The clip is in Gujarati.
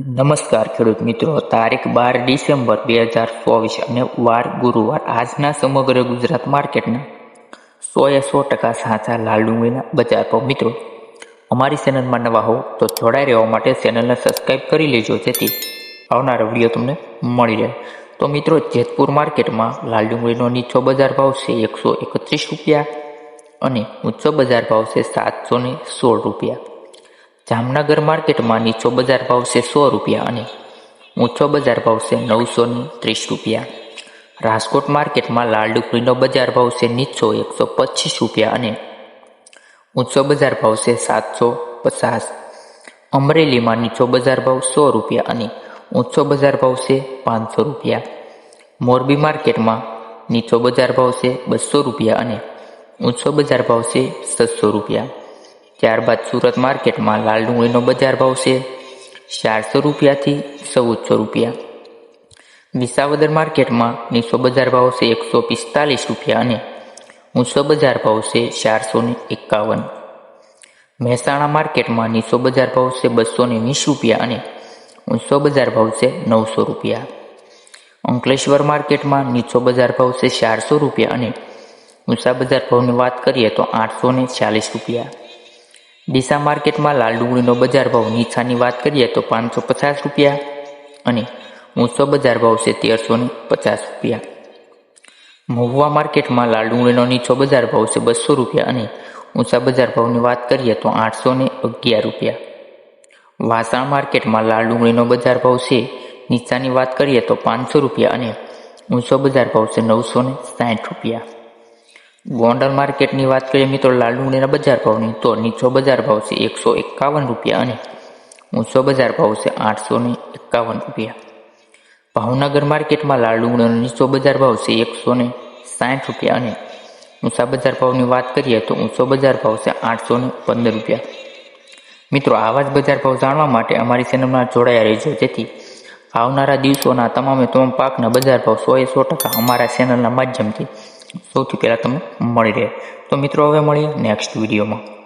નમસ્કાર ખેડૂત મિત્રો. તારીખ બાર ડિસેમ્બર બે હજાર ચોવીસ અને વાર ગુરુવાર. આજના સમગ્ર ગુજરાત માર્કેટના સો એ સો ટકા સાચા લાલ ડુંગળીના બજાર પર મિત્રો, અમારી ચેનલમાં નવા હો તો જોડાઈ રહેવા માટે ચેનલને સબસ્ક્રાઈબ કરી લેજો, જેથી આવનારા વીડિયો તમને મળી રહે. તો મિત્રો, જેતપુર માર્કેટમાં લાલ ડુંગળીનો નીચો બજાર ભાવ છે એકસો એકત્રીસ રૂપિયા અને ઊંચો બજાર ભાવ છે સાતસો સોળ રૂપિયા. જામનગર માર્કેટમાં નીચો બજાર ભાવ છે સો રૂપિયા અને ઊંચો બજાર ભાવ છે નવસો ત્રીસ રૂપિયા. રાજકોટ માર્કેટમાં લાલ ડુંગળીનો બજાર ભાવ છે નીચો એકસો પચીસ રૂપિયા અને ઊંચો બજાર ભાવ છે સાતસો પચાસ. અમરેલીમાં નીચો બજાર ભાવ સો રૂપિયા અને ઊંચો બજાર ભાવ છે પાંચસો રૂપિયા. મોરબી માર્કેટમાં નીચો બજાર ભાવ છે બસો રૂપિયા અને ઊંચો બજાર ભાવ છે રૂપિયા. ત્યારબાદ સુરત માર્કેટમાં લાલ ડુંગળીનો બજાર ભાવ છે ચારસો રૂપિયાથી ચૌદસો રૂપિયા. વિસાવદર માર્કેટમાં નીચો બજાર ભાવ છે એકસો પિસ્તાલીસ રૂપિયા અને ઊંચો બજાર ભાવ છે ચારસો ને એકાવન. મહેસાણા માર્કેટમાં નીચો બજાર ભાવ છે બસો ને વીસ રૂપિયા અને ઊંચો બજાર ભાવ છે નવસો રૂપિયા. અંકલેશ્વર માર્કેટમાં નીચો બજાર ભાવ છે ચારસો રૂપિયા અને ઊંચા બજાર ભાવની વાત કરીએ તો આઠસો ને ચાલીસ રૂપિયા. ડીસા માર્કેટમાં લાલ ડુંગળીનો બજાર ભાવ નીચાની વાત કરીએ તો પાંચસો પચાસ રૂપિયા અને ઊંચો બજાર ભાવ છે તેરસો પચાસ રૂપિયા. મહુવા માર્કેટમાં લાલ ડુંગળીનો નીચો બજાર ભાવ છે બસો રૂપિયા અને ઊંચા બજાર ભાવની વાત કરીએ તો આઠસો ને અગિયાર રૂપિયા. વાસણ માર્કેટમાં લાલ ડુંગળીનો બજાર ભાવ છે નીચાની વાત કરીએ તો પાંચસો રૂપિયા અને ઊંચો બજાર ભાવ છે નવસો ને સાઠ રૂપિયા. ગોંડલ માર્કેટની વાત કરીએ મિત્રો, લાલ ડુંગળીના બજાર ભાવની, તો નીચો બજાર ભાવ છે એકસો એકાવન રૂપિયા અને ઊંચો બજાર ભાવ છે આઠસો ને એકાવન રૂપિયા. ભાવનગર માર્કેટમાં લાલ ડુંગળીનો નીચો બજાર ભાવ છે એકસો ને સાઠ રૂપિયા અને ઊંચા બજાર ભાવની વાત કરીએ તો ઊંચો બજાર ભાવ છે આઠસો ને પંદર રૂપિયા. મિત્રો, આવા જ બજાર ભાવ જાણવા માટે અમારી ચેનલમાં જોડાયા રહેજો, જેથી આવનારા દિવસોના તમામે તમામ પાકના બજાર ભાવ સો એ સો ટકા અમારા ચેનલના માધ્યમથી સૌથી પહેલાં તમને મળી રહે. તો મિત્રો હવે મળીએ નેક્સ્ટ વિડીયોમાં.